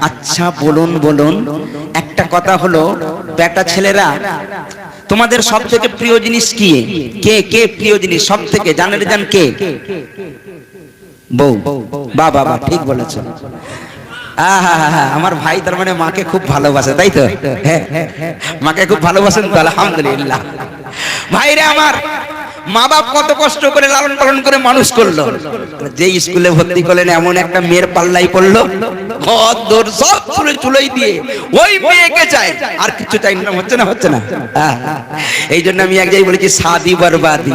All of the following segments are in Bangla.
আচ্ছা বলুন বলুন। একটা কথা হলো বেটা ছেলেরা তোমাদের সব থেকে প্রিয় জিনিস কি? কে কে প্রিয় জিনিস? সব থেকে জানেন জান কে? বউ। বা বাবা ঠিক বলেছ আমার ভাই তার মানে মাকে খুব ভালোবাসে তাই তো? হ্যাঁ, মাকে খুব ভালোবাসেন তো আলহামদুলিল্লাহ। ভাইরে আমার মা বাপ কত কষ্ট করে লালন পালন করে মানুষ করল। যে স্কুলে ভর্তি করলেন, এমন একটা মেয়ের পাল্লাই পড়ল। ঘর, দোর সব চুলে চুলোই দিয়ে ওই মেয়েকে চাই আর কিছু চাই না, হচ্ছে না হচ্ছে না। এই জন্য আমি এক জায়গায় বলেছি, সাদি বরবাদি।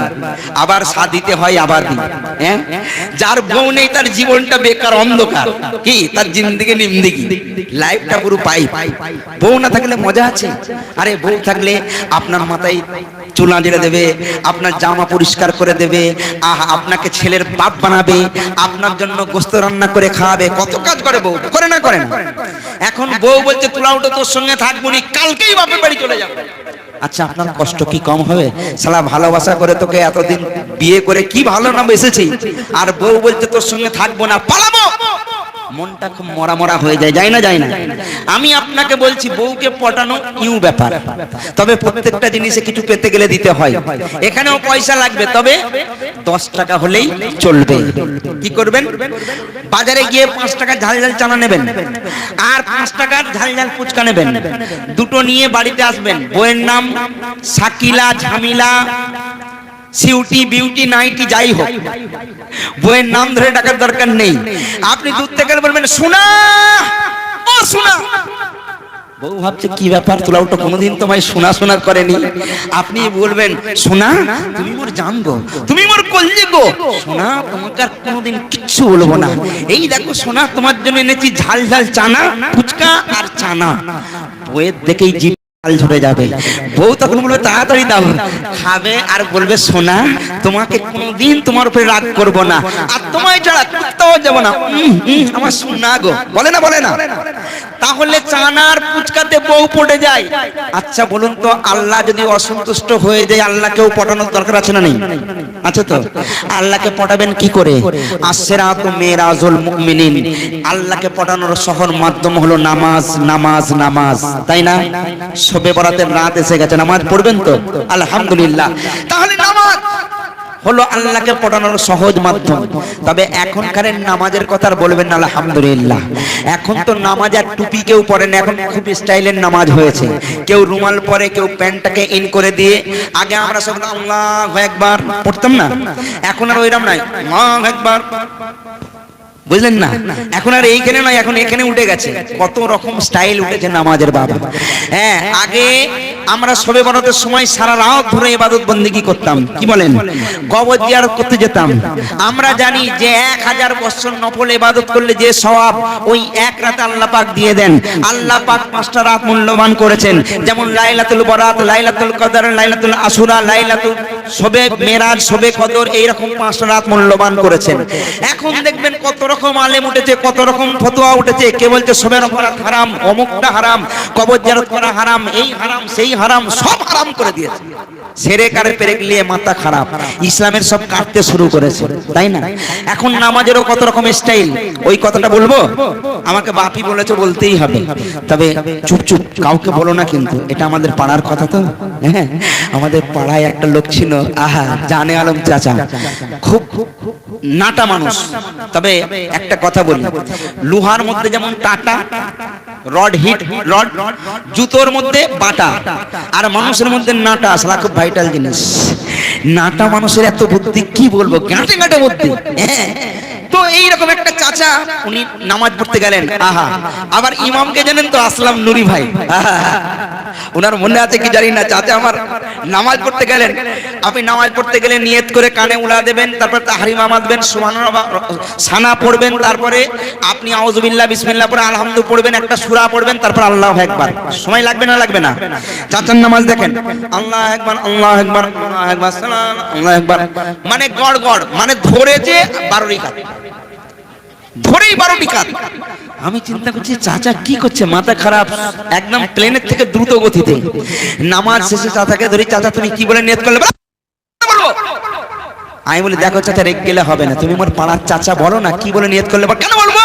আবার সাদিতে হয় আবার দি হ্যাঁ? যার বউ নেই, তার জীবনটা বেকার অন্ধকার। কি? তার জিন্দিগি নিমদিগি লাইফটা পুরো পাই বউ না থাকলে মজা আছে। আরে বউ থাকলে আপনার মাথায় চুলা জেলে দেবে আপনার জামা পরিষ্কার করে দেবে আহ আপনাকে ছেলের বাপ বানাবে আপনার জন্য গোস্ত রান্না করে খাওয়াবে কত কাজ করে বউ করে না করে না? এখন বউ বলছে তুলা উঠে তোর সঙ্গে থাকব নি কালকেই বাপের বাড়ি চলে যাব। আচ্ছা আপনার কষ্ট কি কম হবে? সালা ভালোবাসা করে তোকে এতদিন বিয়ে করে কি ভালো নাম এসেছি? আর বউ বলতে তোর সঙ্গে থাকব না পালাবো মনটা খুব মরা মরা হয়ে যায় যায় না যায় না। আমি আপনাকে বলছি, বউকে পটানো ইউ ব্যাপার। তবে প্রত্যেকটা জিনিসে কিছু পেতে গেলে দিতে হয়। এখানেও পয়সা লাগবে, তবে দশ টাকা হলেই চলবে। কি করবেন? বাজারে গিয়ে পাঁচ টাকা ঝাল ঝাল চানা নেবেন আর পাঁচ টাকার ঝাল ঝাল ফুচকা নেবেন। দুটো নিয়ে বাড়িতে আসবেন। বইয়ের নাম Shakila Jhamila cutie, beauty, nightie, যাই হোক। বইয়ের নাম ধরে ডাকার দরকার নেই। আপনি দূর থেকে বলবেন শোনা ও শোনা বউ ভাবছে, কি ব্যাপার, তোলা ওটা কোনোদিন তোমায় শোনা শোনার করেনি? আপনি বলবেন শোনা তুমি মোর জানব তুমি মোর কলজে গো। শোনা তোমাকে আর কোনোদিন কিচ্ছু বলব না। এই দেখো শোনা তোমার জন্য এনেছি ঝাল ঝাল চানা, ফুচকা আর চানা। বইয়ের দেখেই জিভ কাল যাবে। বউ তখন বলবে, তাড়াতাড়ি দাও। খাবে আর বলবে, সোনা, তোমাকে তোমার উপরে রাগ করব না। আর তোমায় না। আমার সোনা গো। বলে না বলে না। তাহলে চানার পুচকাতে বউ পড়ে যায়। আচ্ছা বলুন তো, আল্লাহ যদি অসন্তুষ্ট হয়ে যায়, আল্লাহকেও পটানোর দরকার আছে না নেই? আছে তো? আল্লাহকে পটাবেন কি করে? আসেরাত মেরাজুল মুমিনিন। আল্লাহকে পটানোর সহজ মাধ্যম হলো নামাজ নামাজ নামাজ। তাই না? শবে বরাতের রাত এসে গেছে, নামাজ পড়বেন তো? আলহামদুলিল্লাহ। তাহলে নামাজ হলো আল্লাহকে পড়ানোর সহজ মাধ্যম। তবে এখনকার নামাজের কথা বলবেন না, আলহামদুলিল্লাহ। এখন তো নামাজ আর টুপি কেউ পড়ে না, এখন খুব স্টাইলের নামাজ হয়েছে। কেউ রুমাল পরে, কেউ প্যান্টটাকে ইন করে দিয়ে, আগে আমরা সব আল্লাহ একবার পড়তাম না? এখন আর ওইরকম নাই। একবার। বুঝলেন না? এখন আর এইখানে নয়, এখন এখানে উঠে গেছে। কত রকম স্টাইল উঠেছে নামাজের বাবা। হ্যাঁ আগে আমরা সবে বরাতের সময় সারা রাত ধরে ইবাদত বন্দিগি করতাম। কি বলেন? কবর জিয়ারত করতে যেতাম। আমরা জানি যে এক হাজার বছর নফল ইবাদত করলে যে সওয়াব, ওই এক রাতে আল্লাহ পাক দিয়ে দেন। আল্লাহ পাক পাঁচটা রাত মূল্যবান করেছেন। যেমন লাইলাতুল বরাত, লাইলাতুল কদর, লাইলাতুল আশুরা লাইলাতুল সবে মেরাজ, সবে কদর, এইরকম পাঁচটা রাত মূল্যবান করেছেন। এখন দেখবেন কত রকম আলেম উঠেছে, কত রকম ফতোয়া উঠেছে, কে বলছে সবের অপরাধ হারাম, অমুকটা হারাম, কবর জারত করা হারাম, এই হারাম, সেই হারাম, সব হারাম করে দিয়েছে। সেরে কারে মাথা খারাপ। ইসলামের সব কাটতে শুরু করেছে, তাই না? এখন নামাজেরও কত রকম স্টাইল ওই কথাটা বলব? আমাকে বাপি বলেছে, বলতেই হবে। তবে চুপ চুপ, কাউকে বলো না কিন্তু, এটা আমাদের পাড়ার কথা তো। হ্যাঁ আমাদের পাড়ায় একটা লোক ছিল, আহা, জানে আলম চাচা। খুব খুব নাটা মানুষ। তবে একটা কথা বলি, লোহার মধ্যে যেমন টাটা, রড হিট, রড, জুতোর মধ্যে বাটা, আর মানুষের মধ্যে নাটা আসলে খুব ভাইটাল জিনিস। নাটা মানুষের এত বুদ্ধি, কি বলব? গাঁটে গাঁটে বুদ্ধি হ্যাঁ? তো এইরকম একটা চাচা, উনি নামাজ পড়তে গেলেন। আহা। আবার ইমামকে জানেন তো, আসলাম নুরি ভাই। ওনার মনে আছে কি জানি না, চাচা আমার নামাজ পড়তে গেলেন। আপনি নামাজ পড়তে গেলে নিয়ত করে কানে উলা দেবেন, তারপর তাহারিমা মাদবেন সুবহানাল্লাহ, সানা পড়বেন, তারপরে আপনি আউযুবিল্লাহ, বিসমিল্লাহ পরে আলহামদু পড়বেন, একটা সুরা পড়বেন, তারপর আল্লাহ আকবার। সময় লাগবে না লাগবে না? চাচার নামাজ দেখেন। আল্লাহ একবার আল্লাহ একবার আল্লাহ একবার আল্লাহ একবার মানে গড় গড় মানে ধরেছে বারো রিকাত ধরেই বারো রিকাত আমি চিন্তা করছি, চাচা কি করছে? মাথা খারাপ, একদম প্লেনের থেকে দ্রুত গতিতে। নামাজ শেষে চাচাকে ধরি, চাচা, তুমি কি বলে নিয়ত করলে? আমি বলি, দেখো চাচা, রেগ গেলে হবে না। তুমি মোর পাড়ার চাচা বলো না, কি বলে নিয়ত করলে কেন বলব?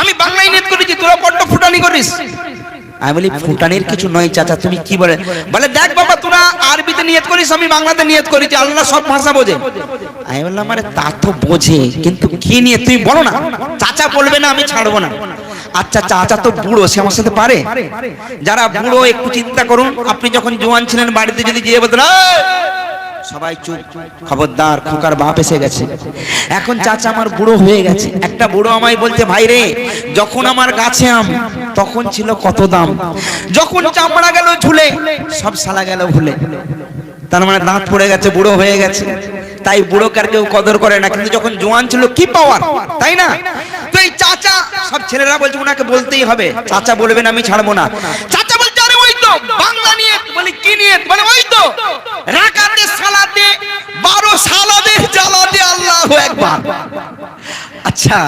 আমি বাংলায় নিয়ত করেছি, তোরা বড্ড ফুটানি করিস। আমি বলি, ফুটানির কিছু নয় চাচা, তুমি কি বলে? বলে, দেখ বাবা, তোরা আরবিতে নিয়ত করিস, আমি বাংলাতে নিয়ত করেছি, আল্লাহ সব ভাষা বোঝে। আমি বললাম, আরে তা তো বোঝে, কিন্তু কি নিয়ে? তুই বলো না। চাচা বলবে না, আমি ছাড়বো না। আচ্ছা চাচা তো বুড়ো, সে আমার সাথে পারে? যারা বুড়ো, একটু চিন্তা করুন। আপনি যখন জোয়ান ছিলেন বাড়িতে, যদি গিয়ে বলতেন! সবাই চুপ। খবরদার, খোকার বাপ এসে গেছে। এখন চাচা আমার বুড়ো হয়ে গেছে। একটা বুড়ো আমায় বলছে, ভাই রে, যখন আমার গাছে আম, তখন ছিল কত দাম। যখন চামড়া গেল ঝুলে, সব সালা গেল ভুলে। তার মানে দাঁত পড়ে গেছে, বুড়ো হয়ে গেছে। তাই বুড়োকে আর কেউ কদর করে না, কিন্তু যখন জোয়ান ছিল, কি পাওয়ার তাই না? তো এই চাচা, সব ছেলেরা বলছে ওনাকে বলতেই হবে। চাচা বলবেন, আমি ছাড়বো না। চাচা বলছে, আরে ওই তো, বাংলা নিয়ে, বলে কি নিয়ে? বলে, ওই তো রাকাতে সালাতে বারো সালাদের জ্বালাতে আল্লাহ একবার। আচ্ছা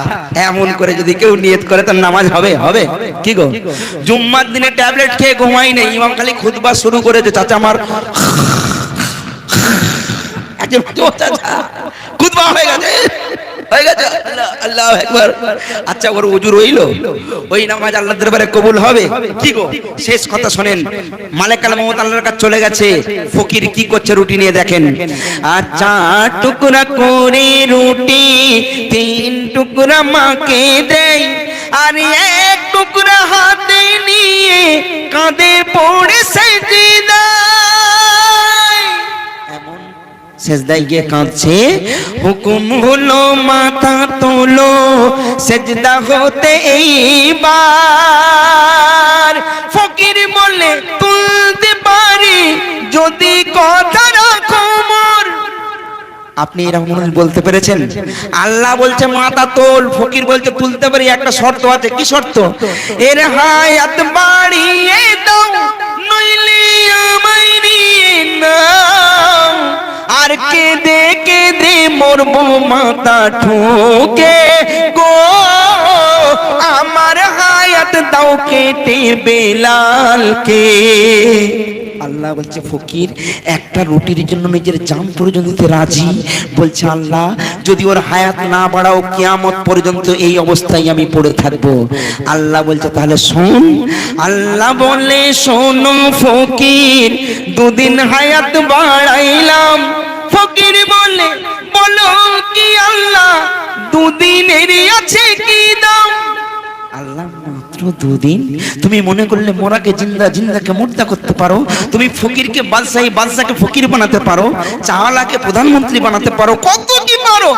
এমন করে যদি কেউ নিয়ত করে, তার নামাজ হবে? হবে? কি গো? জুম্মার দিনে ট্যাবলেট খেয়ে ঘুমাই নেই, ইমাম খালি খুতবা শুরু করেছে। চাচা আমার খুতবা হয়ে গেছে। আচ্ছা চলে গেছে। ফকির কি করছে রুটি নিয়ে দেখেন। আচ্ছা টুকরা করে রুটি, তিন টুকরা মাকে দেয় আর এক টুকরা হাতে নিয়ে কাঁদে পড়ে সেজে সেজদায় সেজদায় গিয়ে কাঁদছে। হুকুম হলো মাথা তোলো, সেজদা হতে এইবার। ফকির বলে, তুলতে পারি যদি কথা রাখো আপনি এরকম বলতে পেরেছেন? আল্লাহ বলছে, মাথা তোল। ফকির বলছে, তুলতে পারি, একটা শর্ত আছে। কি শর্ত? এর হায়াত বাড়িয়ে দাও, নইলে আমায় নিয়ে নাও। আর কেঁদে কেঁদে মরবো মাথা ঠুকে। গো আমার হায়াত দাও কেটে বেলালকে। আল্লাহ বলছে ফকির একটা রুটির জন্য নিজের জাম পর্যন্ত দিতে রাজি? বলছে আল্লাহ যদি ওর হায়াত না বাড়াও কিয়ামত পর্যন্ত এই অবস্থায় আমি পড়ে থাকব। আল্লাহ বলছে তাহলে শোন। আল্লাহ বলে শোনো ফকির দুদিন হায়াত বাড়াইলাম ফকির বলে, বলো কি আল্লাহ, দুদিনের আছে কি দাম? আল্লাহ মাত্র দুদিন। তুমি মনে করলে মোরাকে জিন্দা, জিন্দাকে মুর্দা করতে পারো। তুমি ফকিরকে বাদশাহী বাদশাকে ফকির বানাতে পারো। চাওয়ালাকে প্রধানমন্ত্রী বানাতে পারো। কত কি পারো?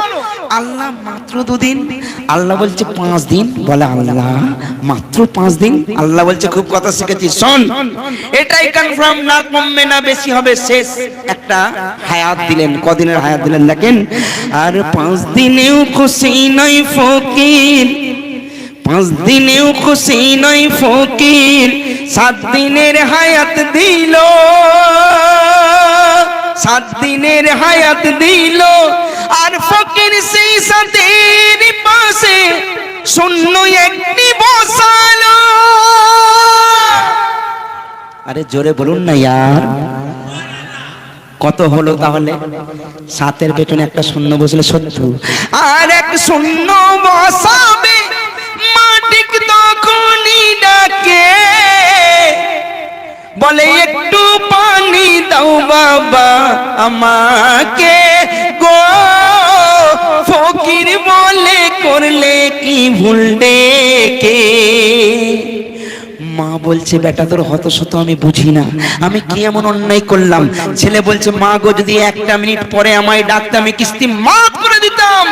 আল্লাহ মাত্র দুদিন। আল্লাহ বলছে পাঁচ দিন। বলে আল্লাহ, মাত্র পাঁচ দিন? আল্লাহ বলছে খুব কথা শিখেছি। শোন, এটাই কনফার্ম না, কমবে না, বেশি হবে, শেষ। একটা হায়াত দিলেন। কদিনের হায়াত দিলেন? দেখেন, আর পাঁচ দিনেও খুশি নয় ফকির। পাঁচ দিনেও খুশি নয় ফকির। সাত দিনের হায়াত দিল। সাত দিনের হায়াত দিল। আর ফকির সেই পাশে শূন্য একটি বসালো। আরে জোরে বলুন না ইয়ার। কত হলো তাহলে? সাতের পেছনে একটা শূন্য বসলে সত্তর। আর এক শূন্য বসাবে মাটিক তখনই ডাকে। বলে একটু পানি দাও বাবা আমাকে। করলে কি ভুল ডেকে? মা বলছে, বেটা, তোর হত শত আমি বুঝি না। আমি কি এমন অন্যায় করলাম? ছেলে বলছে, মা গো, যদি একটা মিনিট পরে আমায় ডাকতে আমি কিস্তি মাফ করে দিতাম।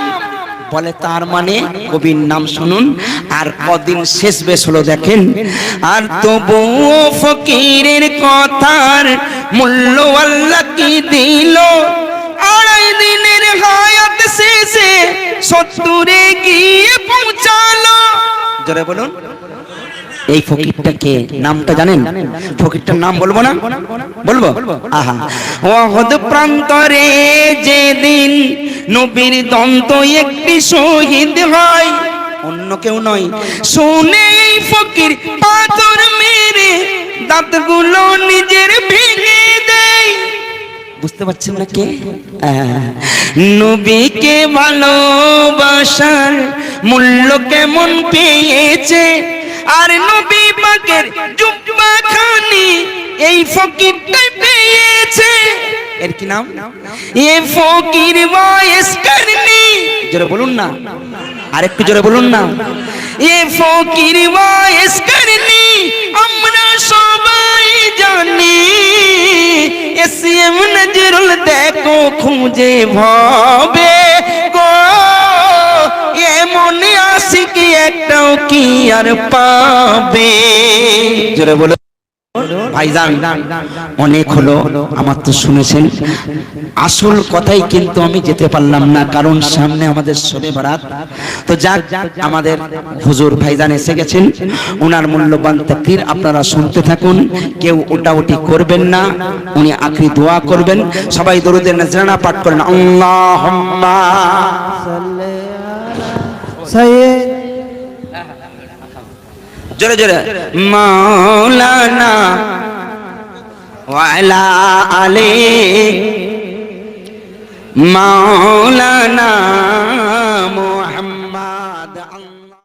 বলে, তার মানে কবির নাম শুনুন, আর কদিন শেষ বেশ হলো দেখেন। আর তবুও ফকিরের কথার মূল্য আল্লাহ কি দিল? আড়াই দিনের হায়াত শেষে সত্তরে গিয়ে পৌঁছালো। জোরে বলুন। এই ফকিরটাকে নামটা জানেন? ফকিরটার নাম বলব না? বলব? আহা। ওহদ প্রান্তরে যেদিন নবীর দন্ত একটি শহীদ হয় অন্য কেউ নয়। শুনে এই ফকির পাথর মেরে দাঁতগুলো নিজের ভেঙে দেয়। বুঝতে পারছেন না কে? নবীকে ভালোবাসার মূল্য কেমন পেয়েছে? আর নবী পাকের জুব্বা খানি এই ফকিরটাই পেয়েছে। এর কি নাম? এ ফকির বয়স করনি জোরে বলুন না। আরেকটু জোরে বলুন না। এ ফকির বয়স করনি আমরা সবাই জানি এসিএম নজরুল দেখো খুঁজে ভাবে। গো এমন আশিক একটাও কি আর পাবে? জোরে বলো। ভাইজান, অনেক হলো, আমার তো শুনেছেন। আসল কথাই কিন্তু আমি যেতে পারলাম না, কারণ সামনে আমাদের শোনে বারাত। তো যাক, আমাদের হুজুর ভাইজান এসে গেছেন। ওনার মূল্যবান তাকরির আপনারা শুনতে থাকুন। কেউ ওটাউটি করবেন না, উনি আখরি দোয়া করবেন। সবাই দরুদের নজরানা পাঠ করেন। আল্লাহুম্মা সৈয়দ জোরে জোরে। মাওলানা ওয়ালা আলে। মাওলানা